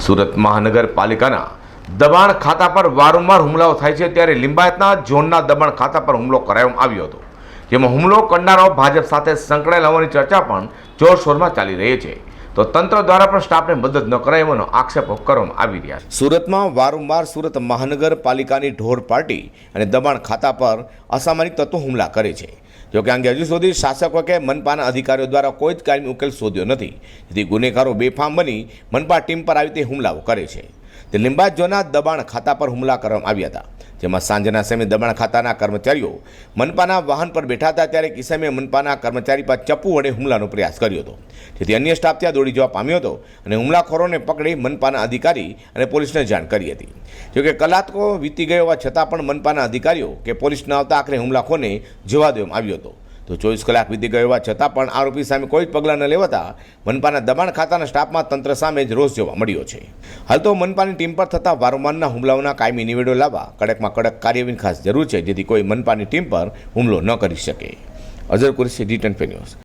સુરત મહાનગરપાલિકાના દબાણ ખાતા પર વારંવાર હુમલાઓ થાય છે ત્યારે લિંબાયતના ઝોનના દબાણ ખાતા પર હુમલો કરાવવામાં આવ્યો હતો, જેમાં હુમલો કરનારો ભાજપ સાથે સંકળાયેલ હોવાની ચર્ચા પણ જોરશોરમાં ચાલી રહી છે. તો તંત્ર દ્વારા પણ સ્ટાફને મદદ ન કરાય એવાનો આક્ષેપો કરવામાં આવી રહ્યા છે. સુરતમાં વારંવાર સુરત મહાનગરપાલિકાની ઢોર પાર્ટી અને દબાણ ખાતા પર અસામાજિક તત્વો હુમલા કરે છે. જોકે અંગે હજુ સુધી શાસકો કે મનપાના અધિકારીઓ દ્વારા કોઈ જ કાયમી ઉકેલ શોધ્યો નથી. જેથી ગુનેગારો બેફામ બની મનપા ટીમ પર આવી તે હુમલાઓ કરે છે. તે લિંબાજોના દબાણ ખાતા પર હુમલા કરવામાં આવ્યા હતા. જેમાં સાંજના સમયે દબાણ ખાતાના કર્મચારીઓ મનપાના વાહન પર બેઠા હતા ત્યારે કિસમે મનપાના કર્મચારી પર ચપ્પુ વડે હુમલાનો પ્રયાસ કર્યો હતો. જેથી અન્ય સ્ટાફ ત્યાં દોડી જવા પામ્યો હતો અને હુમલાખોરોને પકડી મનપાના અધિકારી અને પોલીસને જાણ કરી હતી. જોકે કલાકો વીતી ગયો હોવા છતાં પણ મનપાના અધિકારીઓ કે પોલીસ ન આવતા આખરે હુમલાખોરને જવા દેવામાં આવ્યો હતો. તો ચોવીસ કલાક વીતી ગયો હોવા છતાં પણ આરોપી સામે કોઈ જ પગલાં ન લેવાતા મનપાના દબાણ ખાતાના સ્ટાફમાં તંત્ર સામે જ રોષ જોવા મળ્યો છે. હાલ તો મનપાની ટીમ પર થતા વારંવારના હુમલાઓના કાયમી નિવેડો લાવવા કડકમાં કડક કાર્યવાહીની ખાસ જરૂર છે, જેથી કોઈ મનપાની ટીમ પર હુમલો ન કરી શકે. Azhar Qureshi, D news.